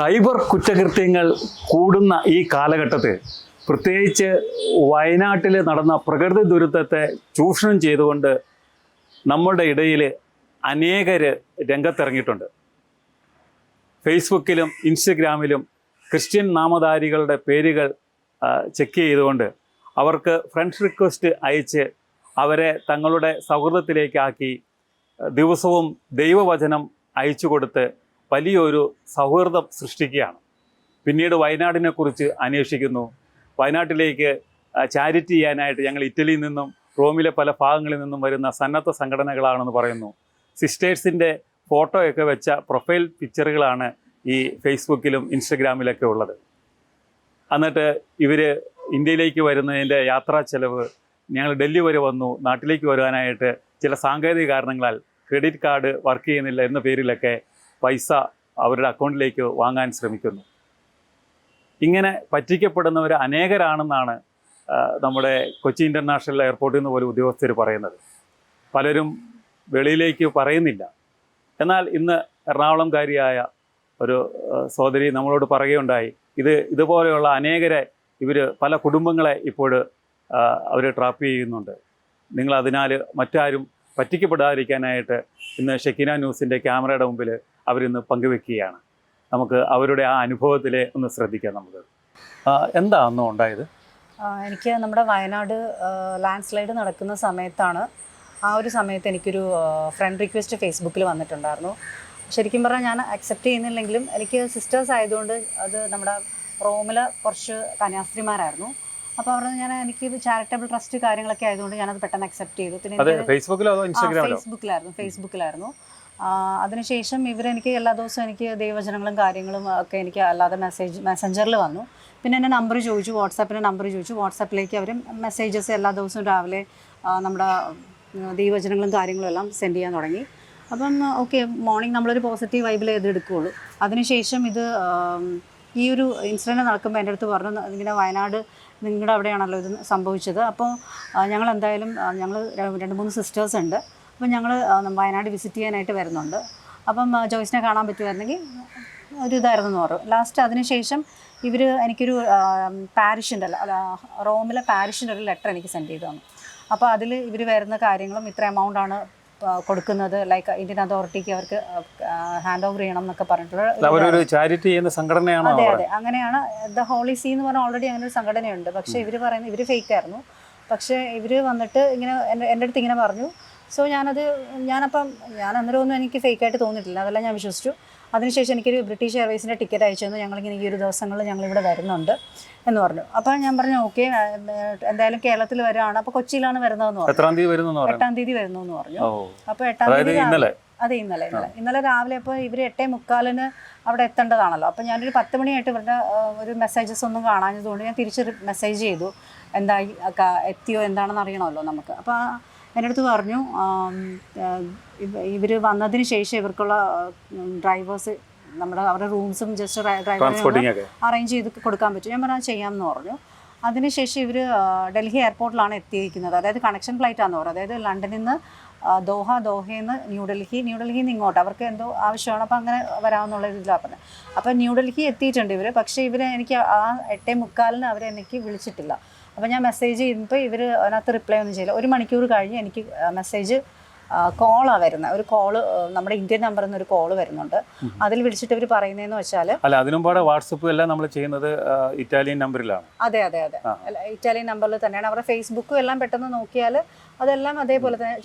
Cyber കുറ്റകൃത്യങ്ങൾ കൂടുന്ന ഈ കാലഘട്ടത്തിൽ പ്രത്യേകിച്ച് വയനാട്ടിൽ നടന്ന പ്രകൃതി ദുരന്തത്തെ ചൂഷണം ചെയ്തുകൊണ്ട് നമ്മളുടെ ഇടയിൽ അനേകർ രംഗത്തിറങ്ങിയിട്ടുണ്ട്. ഫേസ്ബുക്കിലും ഇൻസ്റ്റഗ്രാമിലും ക്രിസ്ത്യൻ നാമധാരികളുടെ പേരുകൾ ചെക്ക് ചെയ്തുകൊണ്ട് അവർക്ക് ഫ്രണ്ട്സ് റിക്വസ്റ്റ് അയച്ച് അവരെ തങ്ങളുടെ സൗഹൃദത്തിലേക്കാക്കി ദിവസവും ദൈവവചനം അയച്ചു കൊടുത്ത് വലിയൊരു സൗഹൃദം സൃഷ്ടിക്കുകയാണ്. പിന്നീട് വയനാടിനെക്കുറിച്ച് അന്വേഷിക്കുന്നു. വയനാട്ടിലേക്ക് ചാരിറ്റി ചെയ്യാനായിട്ട് ഞങ്ങൾ ഇറ്റലിയിൽ നിന്നും റോമിലെ പല ഭാഗങ്ങളിൽ നിന്നും വരുന്ന സന്നദ്ധ സംഘടനകളാണെന്ന് പറയുന്നു. സിസ്റ്റേഴ്സിന്റെ ഫോട്ടോയൊക്കെ വെച്ച പ്രൊഫൈൽ പിക്ചറുകളാണ് ഈ ഫേസ്ബുക്കിലും ഇൻസ്റ്റഗ്രാമിലൊക്കെ ഉള്ളത്. എന്നിട്ട് ഇവർ ഇന്ത്യയിലേക്ക് വരുന്നതിന്റെ യാത്രാ ചെലവ് ഞങ്ങൾ ഡൽഹി വരെ വന്നു നാട്ടിലേക്ക് വരുവാനായിട്ട് ചില സാങ്കേതിക കാരണങ്ങളാൽ ക്രെഡിറ്റ് കാർഡ് വർക്ക് ചെയ്യുന്നില്ല എന്ന പേരിലൊക്കെ പൈസ അവരുടെ അക്കൗണ്ടിലേക്ക് വാങ്ങാൻ ശ്രമിക്കുന്നു. ഇങ്ങനെ പറ്റിക്കപ്പെടുന്നവർ അനേകരാണെന്നാണ് നമ്മുടെ കൊച്ചി ഇന്റർനാഷണൽ എയർപോർട്ടിൽ നിന്ന് പോലും ഉദ്യോഗസ്ഥർ പറയുന്നത്. പലരും വെളിയിലേക്ക് പറയുന്നില്ല. എന്നാൽ ഇന്ന് എറണാകുളംകാരിയായ ഒരു സഹോദരി നമ്മളോട് പറയുകയുണ്ടായി ഇത് ഇതുപോലെയുള്ള അനേകരെ ഇവർ പല കുടുംബങ്ങളെ ഇപ്പോൾ അവർ ട്രാപ്പ് ചെയ്യുന്നുണ്ട്. നിങ്ങൾ അതിനാൽ മറ്റാരും പറ്റിക്കപ്പെടാതിരിക്കാനായിട്ട് ഇന്ന് ഷെക്കിന ന്യൂസിന്റെ ക്യാമറയുടെ മുമ്പിൽ അവരിന്ന് പങ്കുവെക്കുകയാണ്. നമുക്ക് അവരുടെ ആ അനുഭവത്തിലെ ഒന്ന് ശ്രദ്ധിക്കാം നമുക്ക്. എന്താ അന്ന് ഉണ്ടായത്? എനിക്ക് നമ്മുടെ വയനാട് ലാൻഡ് സ്ലൈഡ് നടക്കുന്ന സമയത്താണ്. ആ ഒരു സമയത്ത് എനിക്കൊരു ഫ്രണ്ട് റിക്വസ്റ്റ് ഫേസ്ബുക്കിൽ വന്നിട്ടുണ്ടായിരുന്നു. ശരിക്കും പറഞ്ഞാൽ ഞാൻ അക്സെപ്റ്റ് ചെയ്യുന്നില്ലെങ്കിലും എനിക്ക് സിസ്റ്റേഴ്സ് ആയതുകൊണ്ട് അത് നമ്മുടെ റോമിൽ കുറച്ച് കന്യാസ്ത്രീമാരായിരുന്നു. അപ്പോൾ അവിടെ ഞാൻ എനിക്ക് ചാരിറ്റബിൾ ട്രസ്റ്റ് കാര്യങ്ങളൊക്കെ ആയതുകൊണ്ട് ഞാനത് പെട്ടെന്ന് അക്സെപ്റ്റ് ചെയ്തു. പിന്നെ ഫേസ്ബുക്കിലായിരുന്നു ഫേസ്ബുക്കിലായിരുന്നു അതിനുശേഷം ഇവരെനിക്ക് എല്ലാ ദിവസവും എനിക്ക് ദൈവവചനങ്ങളും കാര്യങ്ങളും ഒക്കെ എനിക്ക് അല്ലാതെ മെസ്സേജ് മെസ്സഞ്ചറിൽ വന്നു. പിന്നെ എന്റെ നമ്പർ ചോദിച്ചു വാട്സാപ്പിന്റെ നമ്പർ ചോദിച്ചു. വാട്സാപ്പിലേക്ക് അവർ മെസ്സേജസ് എല്ലാ ദിവസവും രാവിലെ നമ്മുടെ ദൈവചനങ്ങളും കാര്യങ്ങളും എല്ലാം സെൻഡ് ചെയ്യാൻ തുടങ്ങി. അപ്പം ഓക്കെ മോർണിംഗ് നമ്മളൊരു പോസിറ്റീവ് വൈബിൽ ഇത് എടുക്കുകയുള്ളൂ അതിനുശേഷം ഇത് ഈ ഒരു ഇൻസിഡന്റ് നടക്കുമ്പോൾ എന്റെ അടുത്ത് പറഞ്ഞു ഇങ്ങനെ വയനാട് നിങ്ങളുടെ അവിടെയാണല്ലോ ഇത് സംഭവിച്ചത്. അപ്പോൾ ഞങ്ങൾ എന്തായാലും ഞങ്ങൾ രണ്ട് മൂന്ന് സിസ്റ്റേഴ്സ് ഉണ്ട്. അപ്പം ഞങ്ങൾ വയനാട് വിസിറ്റ് ചെയ്യാനായിട്ട് വരുന്നുണ്ട്. അപ്പം ജോയ്സിനെ കാണാൻ പറ്റുമായിരുന്നെങ്കിൽ ഒരു ഇതായിരുന്നു എന്ന് പറയും. ലാസ്റ്റ് അതിനുശേഷം ഇവർ എനിക്കൊരു പാരിഷിന്റെ അല്ല റോമിലെ പാരിഷിന്റെ ഒരു ലെറ്റർ എനിക്ക് സെൻഡ് ചെയ്തു തന്നു. അപ്പോൾ അതിൽ ഇവർ വരുന്ന കാര്യങ്ങളും ഇത്ര എമൗണ്ട് ആണ് കൊടുക്കുന്നത്. ലൈക്ക് ഇന്ത്യൻ അതോറിറ്റിക്ക് അവർക്ക് ഹാൻഡ് ഓവർ ചെയ്യണം എന്നൊക്കെ പറഞ്ഞിട്ടുള്ള ചാരിറ്റി ചെയ്യുന്ന സംഘടനയാണോ അതെ അതെ. അങ്ങനെയാണ് ദ ഹോളി സീ എന്ന് പറഞ്ഞാൽ ഓൾറെഡി അങ്ങനെ ഒരു സംഘടനയുണ്ട്. പക്ഷേ ഇവർ പറയുന്നത് ഇവർ ഫേക്ക് ആയിരുന്നു. പക്ഷേ ഇവർ വന്നിട്ട് ഇങ്ങനെ എന്റെ അടുത്ത് ഇങ്ങനെ പറഞ്ഞു സോ ഞാനത് ഞാനപ്പം ഞാൻ അന്നേരം ഒന്നും എനിക്ക് ഫേക്ക് ആയിട്ട് തോന്നിയിട്ടില്ല. അതെല്ലാം ഞാൻ വിശ്വസിച്ചു. അതിനുശേഷം എനിക്കൊരു ബ്രിട്ടീഷ് എയർവേസിന്റെ ടിക്കറ്റ് അയച്ചു തന്നു ഞങ്ങളിങ്ങനെ ഈ ഒരു ദിവസങ്ങളിൽ ഞങ്ങളിവിടെ വരുന്നുണ്ട് എന്ന് പറഞ്ഞു. അപ്പോൾ ഞാൻ പറഞ്ഞു ഓക്കെ എന്തായാലും കേരളത്തിൽ വരുവാണ് അപ്പോൾ കൊച്ചിയിലാണ് വരുന്നതെന്ന് പറഞ്ഞു. എട്ടാം തീയതി വരുന്നു എന്ന് പറഞ്ഞു അപ്പോൾ എട്ടാം തീയതി ഇന്നലെ? അതെ ഇന്നലെ ഇന്നലെ. ഇന്നലെ രാവിലെ അപ്പോൾ ഇവർ എട്ടേ മുക്കാലിന് അവിടെ എത്തേണ്ടതാണല്ലോ. അപ്പോൾ ഞാനൊരു പത്ത് മണിയായിട്ട് ഇവരുടെ ഒരു മെസ്സേജസ് ഒന്നും കാണാഞ്ഞതുകൊണ്ട് ഞാൻ തിരിച്ച് മെസ്സേജ് ചെയ്തു. എന്തായി എത്തിയോ എന്താണെന്ന് അറിയണമല്ലോ നമുക്ക്. അപ്പോൾ എന്റെ അടുത്ത് പറഞ്ഞു ഇവർ വന്നതിന് ശേഷം ഇവർക്കുള്ള ഡ്രൈവേഴ്സ് നമ്മുടെ അവരുടെ റൂംസും ജസ്റ്റ് ഡ്രൈവറിന് അറേഞ്ച് ചെയ്ത് കൊടുക്കാൻ പറ്റും. ഞാൻ പറഞ്ഞാൽ ചെയ്യാമെന്ന് പറഞ്ഞു. അതിനുശേഷം ഇവർ ഡൽഹി എയർപോർട്ടിലാണ് എത്തിയിരിക്കുന്നത്. അതായത് കണക്ഷൻ ഫ്ലൈറ്റ് ആണെന്ന് പറഞ്ഞു. അതായത് ലണ്ടനിൽ നിന്ന് ദോഹ ദോഹയിൽനിന്ന് ന്യൂഡൽഹി ന്യൂഡൽഹിയിൽ നിന്ന് ഇങ്ങോട്ട്. അവർക്ക് എന്തോ ആവശ്യമാണ്. അപ്പോൾ അങ്ങനെ വരാമെന്നുള്ള ഇതിലാണ് പറഞ്ഞത്. അപ്പോൾ ന്യൂഡൽഹി എത്തിയിട്ടുണ്ട് ഇവർ പക്ഷേ ഇവർ എനിക്ക് ആ എട്ടേ മുക്കാലിന് അവർ എനിക്ക് വിളിച്ചിട്ടില്ല. അപ്പോൾ ഞാൻ മെസ്സേജ് ചെയ്യുമ്പോൾ ഇവർ അതിനകത്ത് റിപ്ലൈ ഒന്നും ചെയ്യില്ല. ഒരു മണിക്കൂർ കഴിഞ്ഞ് എനിക്ക് മെസ്സേജ് കോളാണ് വരുന്നത് ഒരു കോൾ നമ്മുടെ ഇന്ത്യൻ നമ്പറിൽ നിന്ന് ഒരു കോൾ വരുന്നുണ്ട്. അതിൽ വിളിച്ചിട്ട് ഇവർ പറയുന്നതെന്ന് വെച്ചാൽ അല്ല അതിനും പാടെ വാട്സപ്പ് എല്ലാം നമ്മൾ ചെയ്യുന്നത് ഇറ്റാലിയൻ നമ്പറിലാണ്. അതെ അതെ അതെ. ഇറ്റാലിയൻ നമ്പറിൽ തന്നെയാണ്. അവരുടെ ഫേസ്ബുക്കും എല്ലാം പെട്ടെന്ന് നോക്കിയാൽ അതെല്ലാം അതേപോലെ തന്നെ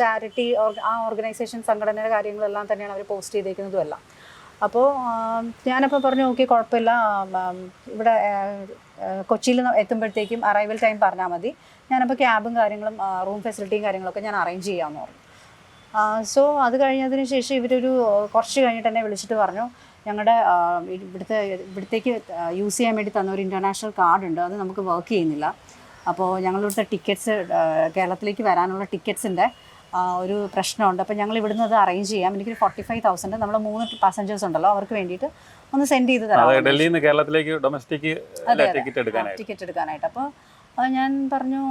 ചാരിറ്റി ആ ഓർഗനൈസേഷൻ സംഘടനയുടെ കാര്യങ്ങളെല്ലാം തന്നെയാണ് അവർ പോസ്റ്റ് ചെയ്തേക്കുന്നതും എല്ലാം. അപ്പോൾ ഞാനപ്പോൾ പറഞ്ഞു നോക്കി കുഴപ്പമില്ല. ഇവിടെ കൊച്ചിയിൽ എത്തുമ്പോഴത്തേക്കും അറൈവൽ ടൈം പറഞ്ഞാൽ മതി. ഞാനപ്പോൾ ക്യാബും കാര്യങ്ങളും റൂം ഫെസിലിറ്റിയും കാര്യങ്ങളൊക്കെ ഞാൻ അറേഞ്ച് ചെയ്യാമെന്ന് പറഞ്ഞു. സോ അത് കഴിഞ്ഞതിന് ശേഷം ഇവരൊരു കുറച്ച് കഴിഞ്ഞിട്ട് എന്നെ വിളിച്ചിട്ട് പറഞ്ഞു ഞങ്ങളുടെ ഇവിടുത്തെ ഇവിടത്തേക്ക് യൂസ് ചെയ്യാൻ വേണ്ടി തന്ന ഒരു ഇന്റർനാഷണൽ കാർഡ് ഉണ്ട് അത് നമുക്ക് വർക്ക് ചെയ്യുന്നില്ല. അപ്പോൾ ഞങ്ങളിവിടുത്തെ ടിക്കറ്റ്സ് കേരളത്തിലേക്ക് വരാനുള്ള ടിക്കറ്റ്സിന്റെ ഒരു പ്രശ്നമുണ്ട്. അപ്പോൾ ഞങ്ങൾ ഇവിടുന്ന് അത് അറേഞ്ച് ചെയ്യാം. എനിക്കൊരു ഫോർട്ടി ഫൈവ് തൗസൻഡ് നമ്മൾ മൂന്ന് പാസഞ്ചേഴ്സ് ഉണ്ടല്ലോ അവർക്ക് വേണ്ടിയിട്ട് ഒന്ന് സെൻഡ് ചെയ്ത് തരാം. ഡൽഹിയിൽ നിന്ന് കേരളത്തിലേക്ക് ഡൊമസ്റ്റിക്. ടിക്കറ്റ് എടുക്കാനായിട്ട്. അപ്പോൾ ഞാൻ പറഞ്ഞു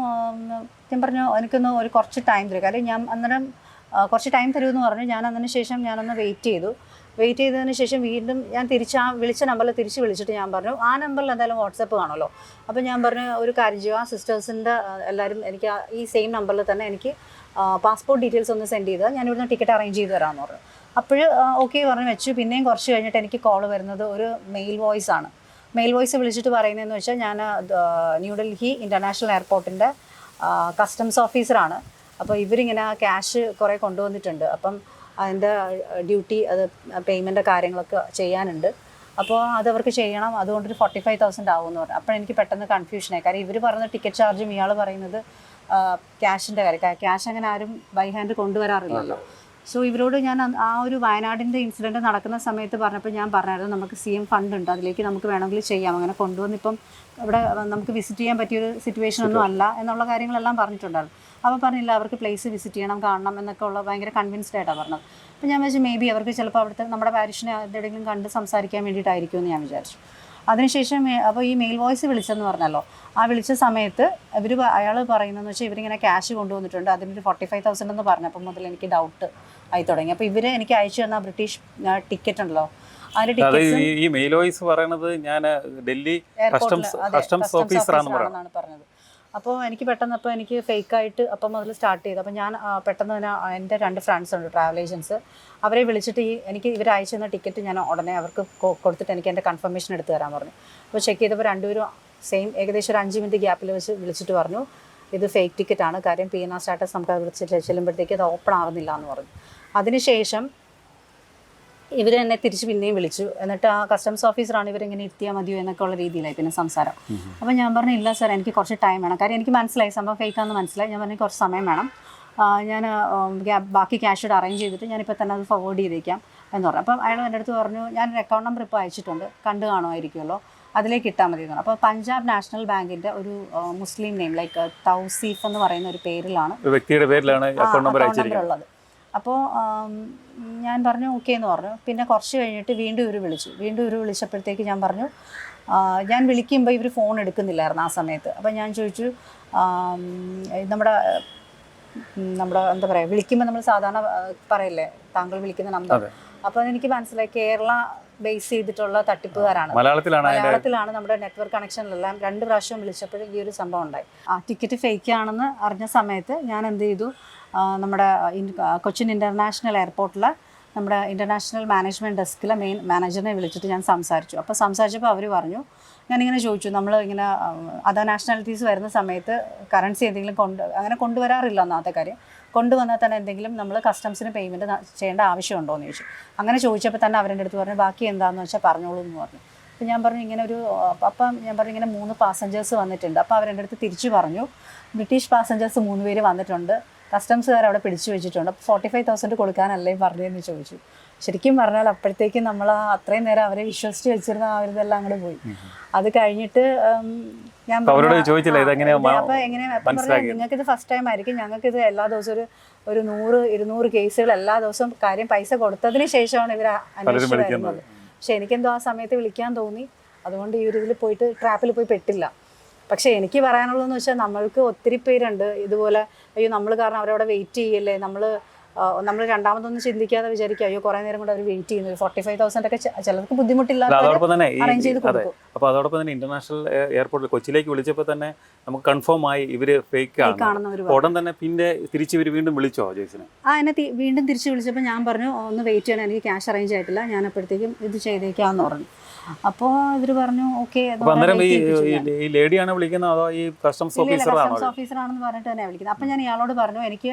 ഞാൻ പറഞ്ഞു എനിക്കൊന്ന് ഒരു കുറച്ച് ടൈം തരും. കാര്യം ഞാൻ അന്നേരം കുറച്ച് ടൈം തരുമെന്ന് പറഞ്ഞു. ഞാൻ അതിന് ശേഷം ഞാനൊന്ന് വെയിറ്റ് ചെയ്തു. വെയിറ്റ് ചെയ്തതിന് ശേഷം വീണ്ടും ഞാൻ തിരിച്ച് ആ വിളിച്ച നമ്പറിൽ തിരിച്ച് വിളിച്ചിട്ട് ഞാൻ പറഞ്ഞു ആ നമ്പറിൽ എന്തായാലും വാട്സപ്പ് കാണുമല്ലോ. അപ്പോൾ ഞാൻ പറഞ്ഞു ഒരു കാര്യം ചെയ്യുക ആ സിസ്റ്റേഴ്സിന്റെ എല്ലാവരും എനിക്ക് ഈ സെയിം നമ്പറിൽ തന്നെ എനിക്ക് പാസ്പോർട്ട് ഡീറ്റെയിൽസ് ഒന്ന് സെൻഡ് ചെയ്താൽ ഞാൻ ഇവിടുന്ന് ടിക്കറ്റ് അറേഞ്ച് ചെയ്ത് തരാമെന്ന് പറഞ്ഞു. അപ്പോൾ ഓക്കെ പറഞ്ഞ് വെച്ചു. പിന്നെയും കുറച്ച് കഴിഞ്ഞിട്ട് എനിക്ക് കോൾ വരുന്നത് ഒരു മെയിൽ വോയിസ് ആണ്. മെയിൽ വോയിസ് വിളിച്ചിട്ട് പറയുന്നതെന്ന് വെച്ചാൽ ഞാൻ ന്യൂഡൽഹി ഇന്റർനാഷണൽ എയർപോർട്ടിന്റെ കസ്റ്റംസ് ഓഫീസറാണ് അപ്പോൾ ഇവരിങ്ങനെ ആ ക്യാഷ് കുറേ കൊണ്ടുവന്നിട്ടുണ്ട്. അപ്പം അതിന്റെ ഡ്യൂട്ടി അത് പേയ്മെന്റ് കാര്യങ്ങളൊക്കെ ചെയ്യാനുണ്ട്. അപ്പോൾ അത് അവർക്ക് ചെയ്യണം. അതുകൊണ്ടൊരു ഫോർട്ടി ഫൈവ് തൗസൻഡ് ആവും എന്ന് പറഞ്ഞു. അപ്പോൾ എനിക്ക് പെട്ടെന്ന് കൺഫ്യൂഷനായി കാര്യം ഇവർ പറഞ്ഞ ടിക്കറ്റ് ചാർജും ഇയാൾ പറയുന്നത് ക്യാഷിന്റെ കാര്യം. ക്യാഷ് അങ്ങനെ ആരും ബൈ ഹാൻഡ് കൊണ്ടുവരാറില്ലല്ലോ. സോ ഇവരോട് ഞാൻ ആ ഒരു വയനാടിന്റെ ഇൻസിഡന്റ് നടക്കുന്ന സമയത്ത് പറഞ്ഞപ്പോൾ ഞാൻ പറഞ്ഞായിരുന്നു നമുക്ക് സി എം ഫണ്ട് ഉണ്ട്. അതിലേക്ക് നമുക്ക് വേണമെങ്കിൽ ചെയ്യാം. അങ്ങനെ കൊണ്ടുവന്നിപ്പം ഇവിടെ നമുക്ക് വിസിറ്റ് ചെയ്യാൻ പറ്റിയൊരു സിറ്റുവേഷൻ ഒന്നും അല്ല എന്നുള്ള കാര്യങ്ങളെല്ലാം പറഞ്ഞിട്ടുണ്ടായിരുന്നു. അപ്പോൾ പറഞ്ഞില്ല അവർക്ക് പ്ലേസ് വിസിറ്റ് ചെയ്യണം കാണണം എന്നൊക്കെ ഉള്ള ഭയങ്കര കൺവിൻസ്ഡ് ആയിട്ടാണ് പറഞ്ഞത്. അപ്പോൾ ഞാൻ വിചാരിച്ചു മേ ബി അവർക്ക് ചിലപ്പോൾ അവിടുത്തെ നമ്മുടെ പാരിഷിനെ എന്തെങ്കിലും കണ്ട് സംസാരിക്കാൻ വേണ്ടിയിട്ടായിരിക്കും എന്ന് ഞാൻ വിചാരിച്ചു. അതിനുശേഷം അപ്പോൾ ഈ മെയിൽ വോയിസ് വിളിച്ചെന്ന് പറഞ്ഞല്ലോ ആ വിളിച്ച സമയത്ത് ഇവർ അയാൾ പറയുന്നതെന്ന് വെച്ചാൽ ഇവരിങ്ങനെ ക്യാഷ് കൊണ്ടുവന്നിട്ടുണ്ട്. അതിനൊരു ഫോർട്ടി ഫൈവ് തൗസൻഡ് എന്ന് പറഞ്ഞപ്പോൾ മുതൽ എനിക്ക് ഡൗട്ട് ആയി തുടങ്ങി. അപ്പോൾ ഇവർ എനിക്ക് അയച്ചു തന്ന ബ്രിട്ടീഷ് ടിക്കറ്റ് ഉണ്ടല്ലോ ഈ- മെയിൽ വോയിസ് പറയുന്നത് ഞാൻ ഡൽഹി കസ്റ്റംസ് കസ്റ്റംസ് ഓഫീസറാണെന്നാണ് പറഞ്ഞത്. അപ്പോൾ എനിക്ക് പെട്ടെന്ന് അപ്പോൾ എനിക്ക് ഫേക്ക് ആയിട്ട് അപ്പം മുതൽ സ്റ്റാർട്ട് ചെയ്തു. അപ്പോൾ ഞാൻ പെട്ടെന്ന് തന്നെ എന്റെ രണ്ട് ഫ്രണ്ട്സ് ഉണ്ട് ട്രാവൽ ഏജൻസ് അവരെ വിളിച്ചിട്ട് ഈ എനിക്ക് ഇവർ അയച്ചു തന്ന ടിക്കറ്റ് ഞാൻ ഉടനെ അവർക്ക് കൊടുത്തിട്ട് എനിക്ക് എന്റെ കൺഫർമേഷൻ എടുത്ത് തരാൻ പറഞ്ഞു. അപ്പോൾ ചെക്ക് ചെയ്തപ്പോൾ രണ്ടുപേരും സെയിം ഏകദേശം ഒരു അഞ്ച് മിനിറ്റ് ഗ്യാപ്പിൽ വെച്ച് വിളിച്ചിട്ട് പറഞ്ഞു ഇത് ഫേക്ക് ടിക്കറ്റ് ആണ്. കാര്യം പി എൻ ആർ സ്റ്റാറ്റസ് നമുക്ക് വിളിച്ചിട്ട് ചെല്ലുമ്പോഴത്തേക്ക് അത് ഓപ്പൺ ആവുന്നില്ല എന്ന് പറഞ്ഞു. അതിനുശേഷം ഇവർ എന്നെ തിരിച്ച് പിന്നെയും വിളിച്ചു. എന്നിട്ട് ആ കസ്റ്റംസ് ഓഫീസറാണ് ഇവരെങ്ങനെ എത്തിയാൽ മതിയോ എന്നൊക്കെ ഉള്ള രീതിയിലായി പിന്നെ സംസാരം. അപ്പോൾ ഞാൻ പറഞ്ഞു ഇല്ല സാർ എനിക്ക് കുറച്ച് ടൈം വേണം. കാര്യം എനിക്ക് മനസ്സിലായി. സംഭവം ഫേക്കാന്ന് മനസ്സിലായി. ഞാൻ പറഞ്ഞു കുറച്ച് സമയം വേണം. ഞാൻ ബാക്കി ക്യാഷ് ഇവിടെ അറേഞ്ച് ചെയ്തിട്ട് ഞാനിപ്പോൾ തന്നെ അത് ഫോർവേഡ് ചെയ്തേക്കാം. എന്ന് പറഞ്ഞു. അപ്പം അയാൾ എന്റെ അടുത്ത് പറഞ്ഞു ഞാനൊരു അക്കൗണ്ട് നമ്പർ ഇപ്പോൾ അയച്ചിട്ടുണ്ട്. കണ്ടു കാണുമായിരിക്കുമല്ലോ. അതിലേക്ക് ഇട്ടാൽ മതി. എന്ന് പറഞ്ഞു. അപ്പോൾ പഞ്ചാബ് നാഷണൽ ബാങ്കിന്റെ ഒരു മുസ്ലിം നെയിം ലൈക്ക് തൗസീഫ് എന്ന് പറയുന്ന ഒരു പേരിലാണ് വ്യക്തിയുടെ പേരിലാണ് അക്കൗണ്ട് നമ്പർ ഉള്ളത്. അപ്പോൾ ഞാൻ പറഞ്ഞു ഓക്കെ എന്ന് പറഞ്ഞു. പിന്നെ കുറച്ച് കഴിഞ്ഞിട്ട് വീണ്ടും ഇവർ വിളിച്ചു. വീണ്ടും ഇവർ വിളിച്ചപ്പോഴത്തേക്ക് ഞാൻ പറഞ്ഞു ഞാൻ വിളിക്കുമ്പോൾ ഇവർ ഫോൺ എടുക്കുന്നില്ലായിരുന്നു ആ സമയത്ത്. അപ്പോൾ ഞാൻ ചോദിച്ചു നമ്മുടെ നമ്മുടെ എന്താ പറയുക വിളിക്കുമ്പോൾ നമ്മൾ സാധാരണ പറയല്ലേ താങ്കൾ വിളിക്കുന്ന നമ്പർ. അപ്പോൾ എനിക്ക് മനസ്സിലായി കേരള ബേസ് ചെയ്തിട്ടുള്ള തട്ടിപ്പുകാരാണ്. മലയാളത്തിലാണ് നമ്മുടെ നെറ്റ്വർക്ക് കണക്ഷനിലെല്ലാം രണ്ട് പ്രാവശ്യം വിളിച്ചപ്പോഴും ഈ ഒരു സംഭവം ഉണ്ടായി. ആ ടിക്കറ്റ് ഫേക്ക് ആണെന്ന് അറിഞ്ഞ സമയത്ത് ഞാൻ എന്ത് ചെയ്തു നമ്മുടെ കൊച്ചിൻ ഇന്റർനാഷണൽ എയർപോർട്ടിൽ നമ്മുടെ ഇന്റർനാഷണൽ മാനേജ്മെന്റ് ഡെസ്കിലെ മെയിൻ മാനേജറിനെ വിളിച്ചിട്ട് ഞാൻ സംസാരിച്ചു. അപ്പോൾ സംസാരിച്ചപ്പോൾ അവർ പറഞ്ഞു ഞാനിങ്ങനെ ചോദിച്ചു നമ്മൾ ഇങ്ങനെ അതർ നാഷണാലിറ്റീസ് വരുന്ന സമയത്ത് കറൻസി എന്തെങ്കിലും കൊണ്ട് അങ്ങനെ കൊണ്ടുവരാറില്ല ഒന്നാമത്തെ കാര്യം. കൊണ്ടുവന്നാൽ തന്നെ എന്തെങ്കിലും നമ്മൾ കസ്റ്റംസിന് പേയ്മെന്റ് ചെയ്യേണ്ട ആവശ്യമുണ്ടോ എന്ന് ചോദിച്ചു. അങ്ങനെ ചോദിച്ചപ്പോൾ തന്നെ അവരുടെ അടുത്ത് പറഞ്ഞു ബാക്കി എന്താണെന്ന് വെച്ചാൽ പറഞ്ഞോളൂ എന്ന് പറഞ്ഞു. അപ്പോൾ ഞാൻ പറഞ്ഞു ഇങ്ങനെ ഒരു അപ്പം ഞാൻ പറഞ്ഞു ഇങ്ങനെ മൂന്ന് പാസഞ്ചേഴ്സ് വന്നിട്ടുണ്ട്. അപ്പോൾ അവരെന്റെ അടുത്ത് തിരിച്ചു പറഞ്ഞു ബ്രിട്ടീഷ് പാസഞ്ചേഴ്സ് മൂന്ന് പേര് വന്നിട്ടുണ്ട്. കസ്റ്റംസുകാർ അവിടെ പിടിച്ചു വെച്ചിട്ടുണ്ട്. അപ്പോൾ ഫോർട്ടി ഫൈവ് തൗസൻഡ് കൊടുക്കാനല്ലേ പറഞ്ഞതെന്ന് ചോദിച്ചു. ശരിക്കും പറഞ്ഞാൽ അപ്പോഴത്തേക്കും നമ്മൾ അത്രയും നേരം അവരെ വിശ്വസിച്ച് വെച്ചിരുന്ന ആ ഒരു ഇതെല്ലാം അങ്ങോട്ട് പോയി. അത് കഴിഞ്ഞിട്ട് ഞാൻ അപ്പോൾ അവരോട് പറഞ്ഞു, ചോദിച്ചില്ലേ ആ, ഇതെങ്ങനെയാ എങ്ങനെയാ അപ്പം പറഞ്ഞു നിങ്ങൾക്ക് ഇത് ഫസ്റ്റ് ടൈം ആയിരിക്കും. ഞങ്ങൾക്ക് ഇത് എല്ലാ ദിവസവും ഒരു ഒരു നൂറ് ഇരുന്നൂറ് കേസുകൾ എല്ലാ ദിവസവും കാര്യം പൈസ കൊടുത്തതിന് ശേഷമാണ് ഇവർ അന്വേഷിച്ച്. വരുന്നത്. പക്ഷെ എനിക്കെന്തോ ആ സമയത്ത് വിളിക്കാൻ തോന്നി. അതുകൊണ്ട് ഈ ഒരു ഇതിൽ പോയിട്ട് ട്രാപ്പിൽ പോയി പെട്ടില്ല. പക്ഷെ എനിക്ക് പറയാനുള്ളതെന്ന് വെച്ചാൽ നമ്മൾക്ക് ഒത്തിരി പേരുണ്ട്. ഇതുപോലെ അയ്യോ നമ്മൾ കാരണം അവരവിടെ വെയിറ്റ് ചെയ്യല്ലേ? നമ്മൾ നമ്മൾ രണ്ടാമതൊന്നും ചിന്തിക്കാതെ വിചാരിക്കുക അയ്യോ കുറെ നേരം കൂടെ അവർ വെയിറ്റ് ചെയ്യുന്നു. ഫോർട്ടി ഫൈവ് തൗസൻഡ് ഒക്കെ ചിലർക്ക് ബുദ്ധിമുട്ടില്ല അതോടൊപ്പം തന്നെ അപ്പോൾ അതോടൊപ്പം തന്നെ ഇന്റർനാഷണൽ എയർപോർട്ടിൽ കൊച്ചിയിലേക്ക് വിളിച്ചപ്പോൾ തന്നെ നമുക്ക് കൺഫേം ആയി ഇവർ ഫേക്ക് ആണ് ഉടൻ തന്നെ പിന്നെ തിരിച്ച് ഇവർ വീണ്ടും വിളിച്ചോ ജോയ്സിനെ ആ എന്നെ വീണ്ടും തിരിച്ച് വിളിച്ചപ്പോൾ ഞാൻ പറഞ്ഞു ഒന്ന് വെയിറ്റ് ചെയ്യണം എനിക്ക് ക്യാഷ് അറേഞ്ച് ആയിട്ടില്ല. ഞാൻ അപ്പോഴത്തേക്കും ഇത് ചെയ്തേക്കാന്ന് പറഞ്ഞു. അപ്പോൾ ഇവർ പറഞ്ഞു ഓക്കെ അപ്പൊ ഈ ലേഡിയാണ് വിളിക്കുന്നത് അതോ ഈ കസ്റ്റംസ് കസ്റ്റംസ് ഓഫീസറാണെന്ന് പറഞ്ഞിട്ട് തന്നെ വിളിക്കുന്നത് അപ്പം ഞാൻ ഇയാളോട് പറഞ്ഞു എനിക്ക്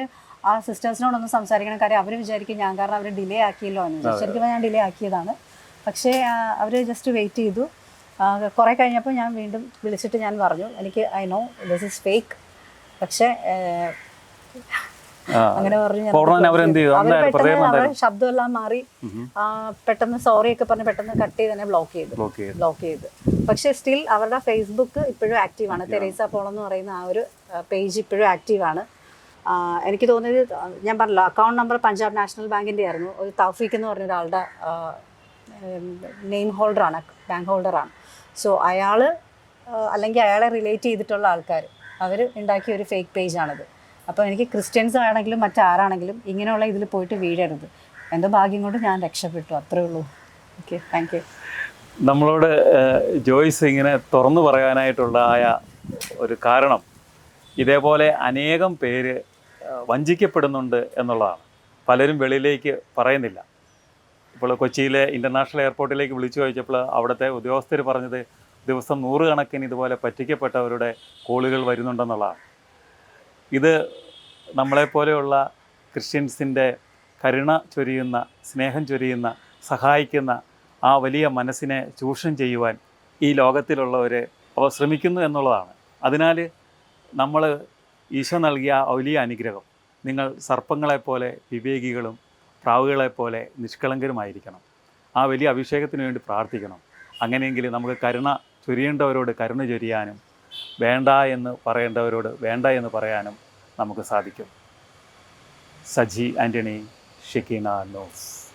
ആ സിസ്റ്റേഴ്സിനോടൊന്ന് സംസാരിക്കണം കാര്യം അവർ വിചാരിക്കും ഞാൻ കാരണം അവർ ഡിലേ ആക്കിയല്ലോ എന്ന്. ശരിക്കും ഞാൻ ഡിലേ ആക്കിയതാണ്. പക്ഷേ അവർ ജസ്റ്റ് വെയിറ്റ് ചെയ്തു. കുറേ കഴിഞ്ഞപ്പോൾ ഞാൻ വീണ്ടും വിളിച്ചിട്ട് ഞാൻ പറഞ്ഞു എനിക്ക് I know this is fake പക്ഷേ. അങ്ങനെ പറഞ്ഞു ശബ്ദമെല്ലാം മാറി പെട്ടെന്ന് സോറി ഒക്കെ പറഞ്ഞ് പെട്ടെന്ന് കട്ട് ചെയ്ത് തന്നെ ബ്ലോക്ക് ചെയ്ത്. ബ്ലോക്ക് ചെയ്തു. ബ്ലോക്ക് ചെയ്ത്. പക്ഷേ സ്റ്റിൽ അവരുടെ ഫേസ്ബുക്ക് ഇപ്പോഴും ആക്റ്റീവ് ആണ്. തെരേസ പോൾ എന്ന് പറയുന്ന ആ ഒരു പേജ് ഇപ്പോഴും ആക്റ്റീവ് ആണ്. എനിക്ക് തോന്നിയത് ഞാൻ പറഞ്ഞല്ലോ അക്കൗണ്ട് നമ്പർ പഞ്ചാബ് നാഷണൽ ബാങ്കിന്റെ ആയിരുന്നു. ഒരു തൗഫീഖ് എന്ന് പറഞ്ഞ ഒരാളുടെ നെയിം ഹോൾഡറാണ് ബാങ്ക് ഹോൾഡറാണ് സോ അയാൾ അല്ലെങ്കിൽ അയാളെ റിലേറ്റ് ചെയ്തിട്ടുള്ള ആൾക്കാർ അവർ ഉണ്ടാക്കിയ ഒരു ഫേക്ക് പേജാണിത് അപ്പോൾ എനിക്ക് ക്രിസ്ത്യൻസ് ആണെങ്കിലും മറ്റാരാണെങ്കിലും ഇങ്ങനെയുള്ള ഇതിൽ പോയിട്ട് വീഴരുത്. എന്തോ ഭാഗ്യം കൊണ്ട് ഞാൻ രക്ഷപ്പെട്ടു അത്രേ ഉള്ളൂ. ഓക്കെ താങ്ക് യു നമ്മളോട് ജോയ്സ് ഇങ്ങനെ തുറന്നു പറയാനായിട്ടുള്ള ആയ ഒരു കാരണം ഇതേപോലെ അനേകം പേര് വഞ്ചിക്കപ്പെടുന്നുണ്ട് എന്നുള്ളതാണ്. പലരും വെളിയിലേക്ക് പറയുന്നില്ല. ഇപ്പോൾ കൊച്ചിയിലെ ഇന്റർനാഷണൽ എയർപോർട്ടിലേക്ക് വിളിച്ചു ചോദിച്ചപ്പോൾ അവിടുത്തെ ഉദ്യോഗസ്ഥർ പറഞ്ഞത് ദിവസം നൂറുകണക്കിന് ഇതുപോലെ പറ്റിക്കപ്പെട്ടവരുടെ കോളുകൾ വരുന്നുണ്ടെന്നുള്ളതാണ്. ഇത് നമ്മളെപ്പോലെയുള്ള ക്രിസ്ത്യൻസിന്റെ കരുണ ചൊരിയുന്ന സ്നേഹം ചൊരിയുന്ന സഹായിക്കുന്ന ആ വലിയ മനസ്സിനെ ചൂഷണം ചെയ്യുവാൻ ഈ ലോകത്തിലുള്ളവർ അവർ ശ്രമിക്കുന്നു എന്നുള്ളതാണ്. അതിനാൽ നമ്മൾ ഈശോ നൽകിയ വലിയ അനുഗ്രഹം നിങ്ങൾ സർപ്പങ്ങളെപ്പോലെ വിവേകികളും പ്രാവുകളെപ്പോലെ നിഷ്കളങ്കരുമായിരിക്കണം. ആ വലിയ അഭിഷേകത്തിന് വേണ്ടി പ്രാർത്ഥിക്കണം. അങ്ങനെയെങ്കിൽ നമുക്ക് കരുണ ചൊരിയേണ്ടവരോട് കരുണ ചൊരിയാനും വേണ്ട എന്ന് പറയേണ്ടവരോട് വേണ്ട എന്ന് പറയാനും നമുക്ക് സാധിക്കും. സജി ആന്റണി ഷെക്കീന നോസ്